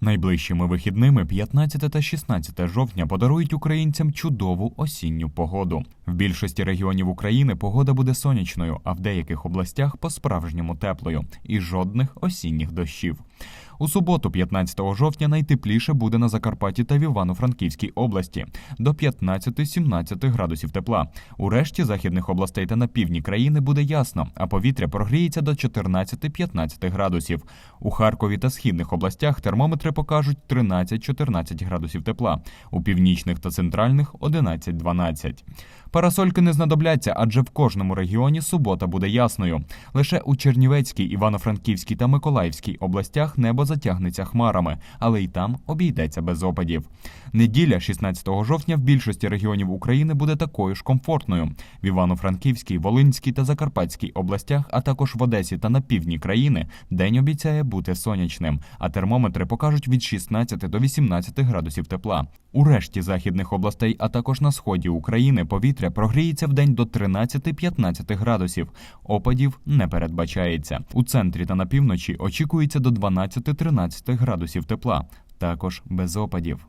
Найближчими вихідними 15 та 16 жовтня подарують українцям чудову осінню погоду. В більшості регіонів України погода буде сонячною, а в деяких областях по-справжньому теплою і жодних осінніх дощів. У суботу, 15 жовтня, найтепліше буде на Закарпатті та в Івано-Франківській області до 15-17 градусів тепла. У решті західних областей та на півдні країни буде ясно, а повітря прогріється до 14-15 градусів. У Харкові та східних областях термометри покажуть 13-14 градусів тепла, у північних та центральних 11-12. Парасольки не знадобляться, адже в кожному регіоні субота буде ясною. Лише у Чернівецькій, Івано-Франківській та Миколаївській областях небо затягнеться хмарами, але й там обійдеться без опадів. Неділя, 16 жовтня, в більшості регіонів України буде такою ж комфортною. В Івано-Франківській, Волинській та Закарпатській областях, а також в Одесі та на півдні країни, день обіцяє бути сонячним, а термометри покажуть від 16 до 18 градусів тепла. У решті західних областей, а також на сході України, повітря прогріється в день до 13-15 градусів. Опадів не передбачається. У центрі та на півночі очікується до 13 градусів тепла, також без опадів.